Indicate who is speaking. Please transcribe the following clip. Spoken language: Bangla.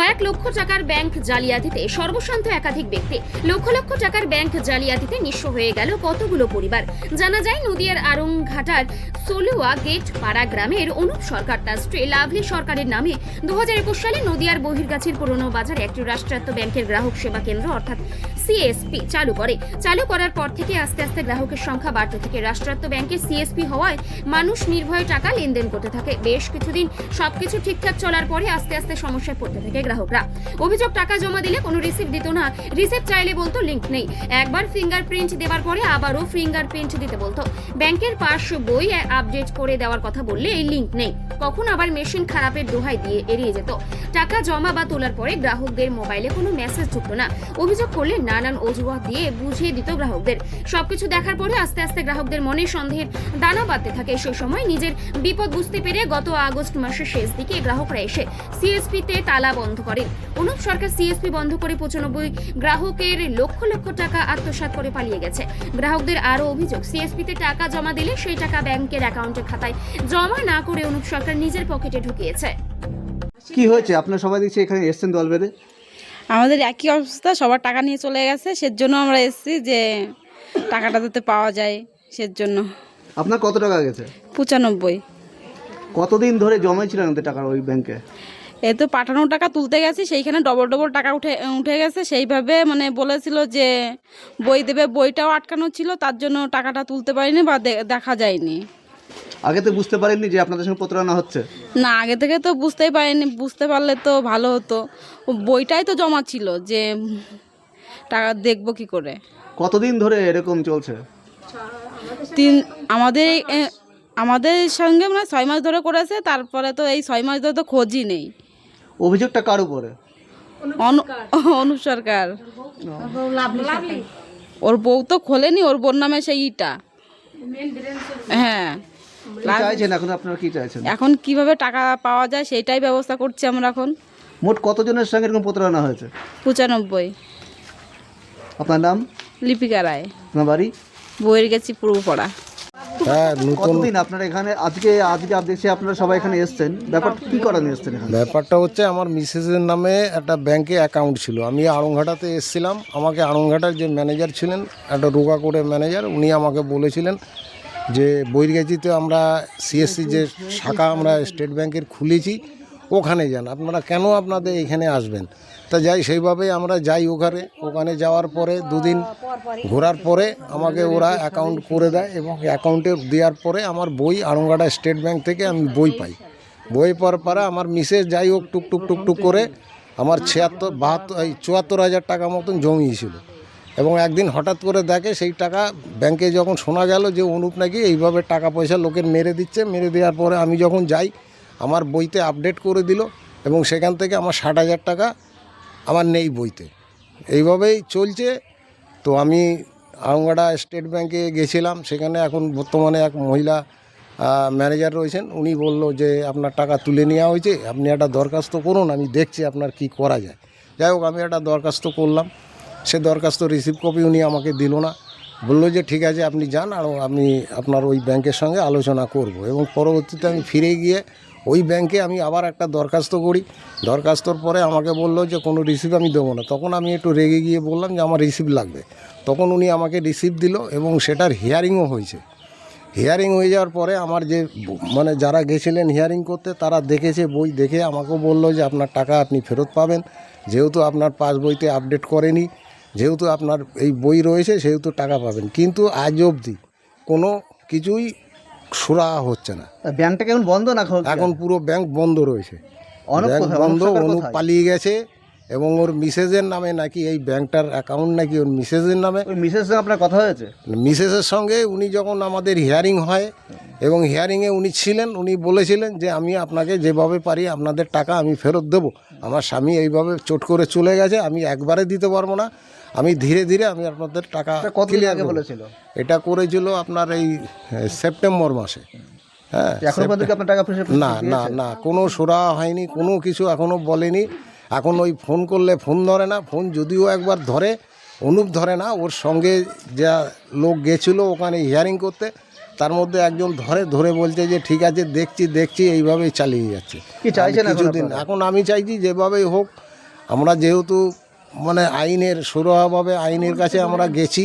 Speaker 1: কয়েক লক্ষ টাকার ব্যাংক জালিয়াতিতে সর্বশান্ত একাধিক ব্যক্তি লক্ষ লক্ষ টাকার ব্যাংক জালিয়াতিতে নিঃস্ব হয়ে গেল কতগুলো পরিবার। জানা যায়, নদিয়ার আরংঘাটার সলুয়া গেট পাড়া গ্রামের অনুপ সরকার তার স্ত্রী লাভলি সরকারের নামে দু হাজার একুশ সালে নদিয়ার বহির্গাছির পুরনো বাজারে একটি রাষ্ট্রায়ত্ত ব্যাংকের গ্রাহক সেবা কেন্দ্র, অর্থাৎ সিএসপি চালু করে। চালু করার পর থেকে আস্তে আস্তে গ্রাহকের সংখ্যা বাড়তে থাকে। রাষ্ট্রায়ত্ত ব্যাংকের সিএসপি হওয়ায় মানুষ নির্ভয়ে টাকা লেনদেন করতে থাকে। বেশ কিছুদিন সবকিছু ঠিকঠাক চলার পরে আস্তে আস্তে সমস্যায় পড়তে থাকে গ্রাহকরা। অভিযোগ, টাকা জমা দিলে কোনো রিসিপ্ট দিত না। রিসিপ্ট চাইলে বলতো লিংক নেই। একবার ফিঙ্গারপ্রিন্ট দেওয়ার পরে আবারও ফিঙ্গারপ্রিন্ট দিতে বলতো। ব্যাংকের পাস বই আপডেট করে দেওয়ার কথা বললে এই লিংক নেই। কখন আবার মেশিন খারাপের দোহাই দিয়ে এড়িয়ে যেত। টাকা জমা বা তোলার পরে গ্রাহকদের মোবাইলে কোনো মেসেজ ঢুকতো না। অভিযোগ করলে নানান অজুহাত দিয়ে বুঝিয়ে দিত গ্রাহকদের। সবকিছু দেখার পরে আস্তে আস্তে গ্রাহকদের মনে সন্দেহের দানা বাঁধতে থাকে। সেই সময় নিজের বিপদ বুঝতে পেরে গত আগস্ট মাসের শেষ দিকে গ্রাহকরা এসে সিএসপি তে তালা বন্ধ করেন। অনুপ সরকার সিএসপি বন্ধ করে পঁচানব্বই গ্রাহকের লক্ষ লক্ষ টাকা আত্মসাৎ করে পালিয়ে গেছে। গ্রাহকদের আরও অভিযোগ সিএসপি তে টাকা জমা দিলে সেই টাকা ব্যাংকের অ্যাকাউন্টের খাতায় জমা না করে অনুপ সরকার নিজের পকেটে ঢুকিয়েছে।
Speaker 2: কি হয়েছে? আপনার সবাই দেখছি এখানে এসছেন দল বেঁধে।
Speaker 3: আমাদের একই অবস্থা সবার টাকা নিয়ে চলে গেছে সেজন্য আমরা এসেছি যে টাকাটা যাতে পাওয়া যায় সেজন্য।
Speaker 2: আপনার কত টাকা গেছে?
Speaker 3: পঁচানব্বই।
Speaker 2: কতদিন ধরে জমাইছিলেন ওদের টাকা ওই ব্যাংকে?
Speaker 3: এ তো পাঠানো টাকা তুলতে গেছি সেইখানে ডবল ডবল টাকা উঠে উঠে গেছে সেইভাবে মানে বলেছিল যে বই দেবে বইটাও আটকানো ছিল তার জন্য টাকাটা তুলতে পারিনি বা দেখা যায়নি।
Speaker 2: আগে তো বুঝতে পারেননি যে আপনাদের সঙ্গে প্রতারণা হচ্ছে।
Speaker 3: না আগে থেকে তো বুঝতেই পারিনি বুঝতে পারলে তো ভালো হতো। বইটাই তো জমা ছিল যে টাকা দেখব কি করে।
Speaker 2: কতদিন ধরে এরকম চলছে?
Speaker 3: তিন আমাদের আমাদের সঙ্গে মানে ছয় মাস ধরে করেছে তারপরে তো এই ছয় মাস ধরে তো খোঁজই নেই।
Speaker 2: অভিযোগটা কার উপরে?
Speaker 3: অনু- অনুপ সরকার। ওর বউ তো খোলেনি ওর বোন নামে সেই ইটা। হ্যাঁ।
Speaker 2: চাইছেন এখন আপনারা কি চাইছেন?
Speaker 3: এখন কীভাবে টাকা পাওয়া যায় সেইটাই ব্যবস্থা করছি আমরা এখন।
Speaker 2: মোট কতজনের সঙ্গে এরকম প্রতারণা হয়েছে?
Speaker 3: পঁচানব্বই।
Speaker 2: আপনার নাম?
Speaker 3: লিপিকা রায়।
Speaker 2: আপনার বাড়ি?
Speaker 3: বইয়ের গেছি পূর্বপড়া।
Speaker 4: হ্যাঁ
Speaker 2: কতদিন আপনারা এখানে? আজকে আজকে আপনারা সবাই এখানে এসছেন। ব্যাপারটা কি করার নিয়ে এসছেন
Speaker 4: ব্যাপারটা হচ্ছে আমার মিসেসের নামে একটা ব্যাংকে অ্যাকাউন্ট ছিল। আমি আড়ংঘাটাতে এসেছিলাম। আমাকে আড়ংঘাটার যে ম্যানেজার ছিলেন একটা রোগা করে ম্যানেজার উনি আমাকে বলেছিলেন যে বৈরগেজিতে আমরা সিএসসি যে শাখা আমরা স্টেট ব্যাংকের খুলেছি, ওখানে যান। আপনারা কেন আপনাদের এখানে আসবেন? তা যাই সেইভাবেই আমরা যাই ওখানে। ওখানে যাওয়ার পরে দুদিন ঘোরার পরে আমাকে ওরা অ্যাকাউন্ট করে দেয় এবং অ্যাকাউন্টে দেওয়ার পরে আমার বই আড়ংঘাটা স্টেট ব্যাংক থেকে আমি বই পাই। বই পাওয়ার পরে আমার মিসেস যাই হোক টুক টুক টুক টুক করে আমার ছিয়াত্তর, বাহাত্তর, এই চুয়াত্তর হাজার টাকা মতন জমিয়েছিল। এবং একদিন হঠাৎ করে দেখে সেই টাকা ব্যাংকে যখন শোনা গেল যে অনুপ নাকি এইভাবে টাকা পয়সা লোকের মেরে দিচ্ছে, মেরে দেওয়ার পরে আমি যখন যাই, আমার বইতে আপডেট করে দিল এবং সেখান থেকে আমার ষাট হাজার টাকা আমার নেই বইতে। এইভাবেই চলছে। তো আমি আরামগাড়া স্টেট ব্যাংকে গেছিলাম, সেখানে এখন বর্তমানে এক মহিলা ম্যানেজার রয়েছেন। উনি বলল যে, আপনার টাকা তুলে নেওয়া হয়েছে, আপনি একটা দরখাস্ত করুন, আমি দেখছি আপনার কি করা যায়। যাই হোক, আমি একটা দরখাস্ত করলাম। সে দরখাস্ত রিসিভ কপি উনি আমাকে দিল না। বলল যে, ঠিক আছে, আপনি যান আর আমি আপনার ওই ব্যাংকের সঙ্গে আলোচনা করব। এবং পরবর্তীতে আমি ফিরে গিয়ে ওই ব্যাংকে আমি আবার একটা দরখাস্ত করি। দরখাস্তর পরে আমাকে বলল যে, কোনো রিসিভ আমি দেবো না। তখন আমি একটু রেগে গিয়ে বললাম যে, আমার রিসিভ লাগবে। তখন উনি আমাকে রিসিভ দিল এবং সেটার হিয়ারিংও হয়েছে। হিয়ারিং হয়ে যাওয়ার পরে আমার যে মানে যারা গেছিলেন হিয়ারিং করতে, তারা দেখেছে বই, দেখে আমাকেও বলল যে, আপনার টাকা আপনি ফেরত পাবেন। যেহেতু আপনার পাস বইতে আপডেট করেনি যেহেতু আপনার এই বই রয়েছে সেহেতু টাকা পাবেন। কিন্তু আজ অবধি কোনো কিছুই সুরাহা হচ্ছে না।
Speaker 2: ব্যাংকটা কেমন বন্ধ না এখন?
Speaker 4: এখন পুরো ব্যাংক বন্ধ রয়েছে। ব্যাংক বন্ধ
Speaker 2: অনুপ?
Speaker 4: পালিয়ে গেছে এবং ওর মিসেজের নামে নাকি এই ব্যাংকটার অ্যাকাউন্ট নাকি ওর মিসেজের নামে
Speaker 2: সঙ্গে আপনার কথা হয়েছে?
Speaker 4: মিসেসের সঙ্গে উনি যখন আমাদের হিয়ারিং হয় এবং হিয়ারিংয়ে উনি ছিলেন উনি বলেছিলেন যে আমি আপনাকে যেভাবে পারি আপনাদের টাকা আমি ফেরত দেব। আমার স্বামী এইভাবে চোট করে চলে গেছে আমি একবারে দিতে পারব না। আমি ধীরে ধীরে আমি আপনাদের টাকা
Speaker 2: কতদিন আগে। বলেছিল?
Speaker 4: এটা করেছিল আপনার এই সেপ্টেম্বর মাসে। হ্যাঁ না না না কোনো সুরা হয়নি কোনো কিছু এখনও বলেনি। এখন ওই ফোন করলে ফোন ধরে না ফোন যদিও একবার ধরে অনুপ ধরে না ওর সঙ্গে যা লোক গেছিল ওখানে হিয়ারিং করতে তার মধ্যে একজন ধরে ধরে বলছে যে ঠিক আছে দেখছি দেখছি এইভাবেই চালিয়ে যাচ্ছে।
Speaker 2: কি চাইছেন
Speaker 4: কিছুদিন এখন আমি চাইছি যেভাবেই হোক আমরা যেহেতু মানে আইনের সুরহাভাবে আইনের কাছে আমরা গেছি